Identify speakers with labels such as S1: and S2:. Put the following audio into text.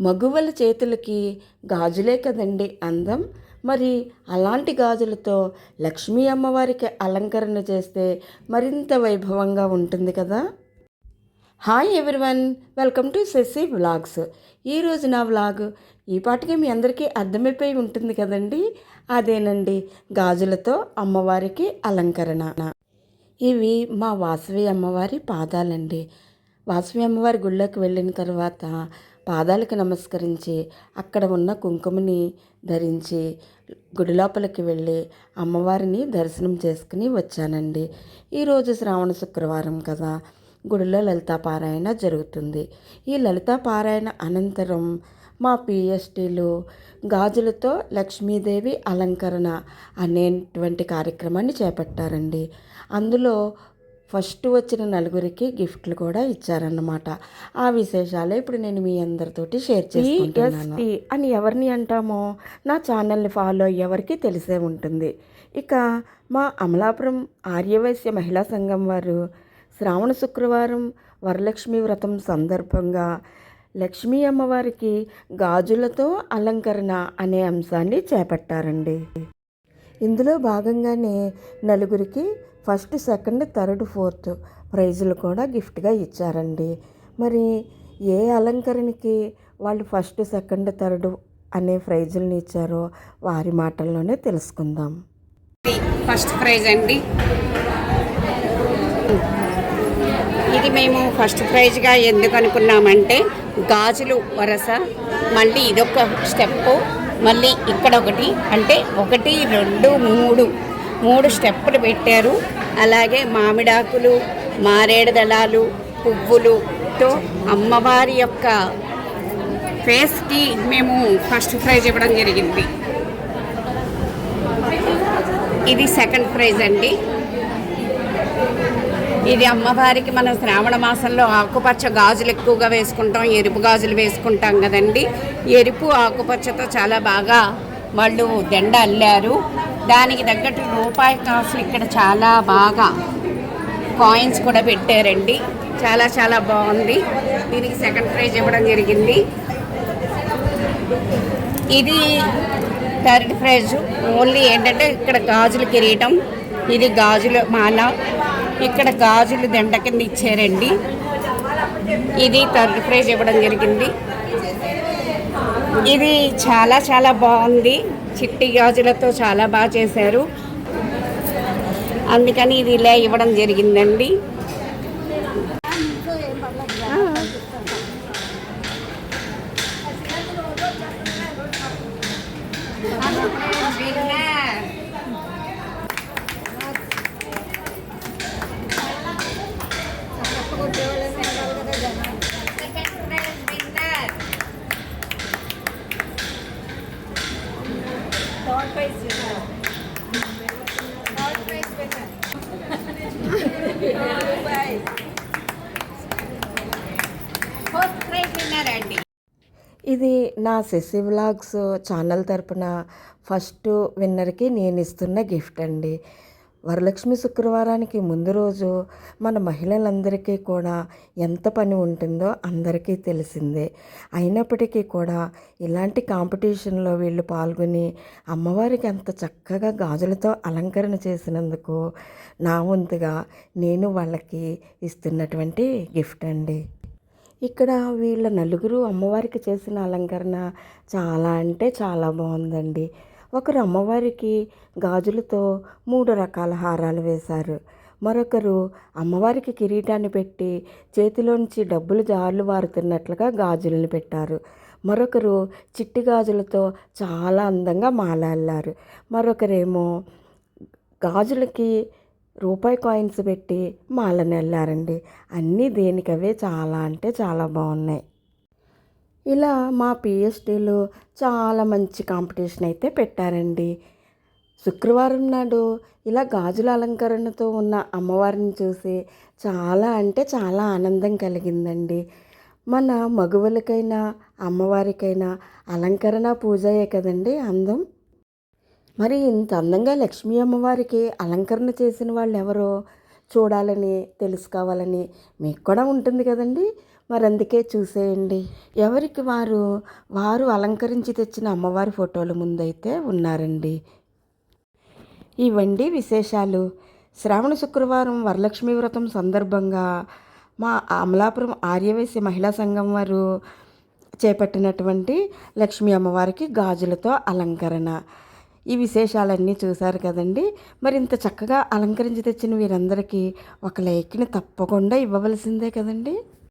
S1: మగువల చేతులకి గాజులే కదండి అందం. మరి అలాంటి గాజులతో లక్ష్మీ అమ్మవారికి అలంకరణ చేస్తే మరింత వైభవంగా ఉంటుంది కదా. Hi everyone welcome to Sashi vlogs. ఈరోజు నా వ్లాగ్ ఈ పాటికి మీ అందరికీ అర్థమైపోయి ఉంటుంది కదండి. అదేనండి గాజులతో అమ్మవారికి అలంకరణ. ఇవి మా వాసవి అమ్మవారి పాదాలండి. వాసవి అమ్మవారి గుళ్ళోకి వెళ్ళిన తర్వాత పాదాలకు నమస్కరించి అక్కడ ఉన్న కుంకుమని ధరించి గుడి లోపలికి వెళ్ళి అమ్మవారిని దర్శనం చేసుకుని వచ్చానండి. ఈరోజు శ్రావణ శుక్రవారం కదా. గుడిలో లలితా పారాయణ జరుగుతుంది. ఈ లలితా పారాయణ అనంతరం మా పిఎస్టీలు గాజులతో లక్ష్మీదేవి అలంకరణ అనేటువంటి కార్యక్రమాన్ని చేపట్టారండి. అందులో ఫస్ట్ వచ్చిన నలుగురికి గిఫ్ట్లు కూడా ఇచ్చారన్నమాట. ఆ విశేషాలే ఇప్పుడు నేను మీ అందరితోటి షేర్ చేసుకుంటున్నాను. అని ఎవరిని అంటామో నా ఛానల్ని ఫాలో ఎవరికి తెలిసే ఉంటుంది. ఇక మా అమలాపురం ఆర్యవైశ్య మహిళా సంఘం వారు శ్రావణ శుక్రవారం వరలక్ష్మి వ్రతం సందర్భంగా లక్ష్మీ అమ్మవారికి గాజులతో అలంకరణ అనే అంశాన్ని చేపట్టారండి. ఇందులో భాగంగానే నలుగురికి ఫస్ట్ సెకండ్ థర్డ్ ఫోర్త్ ప్రైజులు కూడా గిఫ్ట్గా ఇచ్చారండి. మరి ఏ అలంకరణకి వాళ్ళు ఫస్ట్ సెకండ్ థర్డ్ అనే ప్రైజులను ఇచ్చారో వారి మాటల్లోనే తెలుసుకుందాం.
S2: ఫస్ట్ ప్రైజ్ అండి. ఇది మేము ఫస్ట్ ప్రైజ్గా ఎందుకు అనుకున్నామంటే గాజులు వరస మళ్ళీ ఇదొక స్టెప్పు. మళ్ళీ ఇక్కడ ఒకటి అంటే ఒకటి రెండు మూడు. మూడు స్టెప్పులు పెట్టారు. అలాగే మామిడాకులు మారేడు దళాలు పువ్వులుతో అమ్మవారి యొక్క ఫేస్కి మేము ఫస్ట్ ప్రైజ్ ఇవ్వడం జరిగింది. ఇది సెకండ్ ప్రైజ్ అండి. ఇది అమ్మవారికి మనం శ్రావణ మాసంలో ఆకుపచ్చ గాజులు ఎక్కువగా వేసుకుంటాం ఎరుపు గాజులు వేసుకుంటాం కదండి. ఎరుపు ఆకుపచ్చతో చాలా బాగా వాళ్ళు దెండ అల్లారు. దానికి తగ్గట్టు రూపాయి కాసులు ఇక్కడ చాలా బాగా కాయిన్స్ కూడా పెట్టారండి. చాలా చాలా బాగుంది. దీనికి సెకండ్ ప్రైజ్ ఇవ్వడం జరిగింది. ఇది థర్డ్ ప్రైజ్ ఓన్లీ ఏంటంటే ఇక్కడ గాజులు కిరీటం ఇది గాజుల మాల ఇక్కడ గాజులు దండ కింద ఇచ్చారండి. ఇది థర్డ్ ప్రైజ్ ఇవ్వడం జరిగింది. ఇది చాలా చాలా బాగుంది. చిట్టి గాజులతో చాలా బాగా చేశారు. అందుకని ఇది ఇలా ఇవ్వడం జరిగిందండి. ప్రైజ్ విన్నర్ అండి
S1: ఇది నా శశి వ్లాగ్స్ ఛానల్ తరపున ఫస్ట్ విన్నర్కి నేను ఇస్తున్న గిఫ్ట్ అండి. వరలక్ష్మి శుక్రవారానికి ముందు రోజు మన మహిళలందరికీ కూడా ఎంత పని ఉంటుందో అందరికీ తెలిసిందే. అయినప్పటికీ కూడా ఇలాంటి కాంపిటీషన్లో వీళ్ళు పాల్గొని అమ్మవారికి అంత చక్కగా గాజులతో అలంకరణ చేసినందుకు నా వంతుగా నేను వాళ్ళకి ఇస్తున్నటువంటి గిఫ్ట్ అండి. ఇక్కడ వీళ్ళ నలుగురు అమ్మవారికి చేసిన అలంకరణ చాలా అంటే చాలా బాగుందండి. ఒకరు అమ్మవారికి గాజులతో మూడు రకాల హారాలు వేశారు. మరొకరు అమ్మవారికి కిరీటాన్ని పెట్టి చేతిలోంచి డబ్బులు జార్లు వారుతున్నట్లుగా గాజులను పెట్టారు. మరొకరు చిట్టి గాజులతో చాలా అందంగా మాల అల్లారు మరొకరేమో గాజులకి రూపాయి కాయిన్స్ పెట్టి మాలను వెళ్ళారండి అన్నీ దేనికవే చాలా అంటే చాలా బాగున్నాయి. ఇలా మా పిఎస్టీలో చాలా మంచి కాంపిటీషన్ అయితే పెట్టారండి. శుక్రవారం నాడు ఇలా గాజుల అలంకరణతో ఉన్న అమ్మవారిని చూసి చాలా అంటే చాలా ఆనందం కలిగిందండి. మన మగువలకైనా అమ్మవారికైనా అలంకరణ పూజయే కదండి అందం. మరి ఇంత అందంగా లక్ష్మీ అమ్మవారికి అలంకరణ చేసిన వాళ్ళు ఎవరో చూడాలని తెలుసుకోవాలని మీకు కూడా ఉంటుంది కదండి. మరి అందుకే చూసేయండి. ఎవరికి వారు వారు అలంకరించి తెచ్చిన అమ్మవారి ఫోటోలు ముందైతే ఉన్నారండి. ఇవండి విశేషాలు. శ్రావణ శుక్రవారం వరలక్ష్మి వ్రతం సందర్భంగా మా అమలాపురం ఆర్యవేశి మహిళా సంఘం వారు చేపట్టినటువంటి లక్ష్మీ అమ్మవారికి గాజులతో అలంకరణ. ఈ విశేషాలన్నీ చూశారు కదండి. మరి ఇంత చక్కగా అలంకరించి తెచ్చిన వీరందరికీ ఒక లైక్ని తప్పకుండా ఇవ్వవలసిందే కదండి.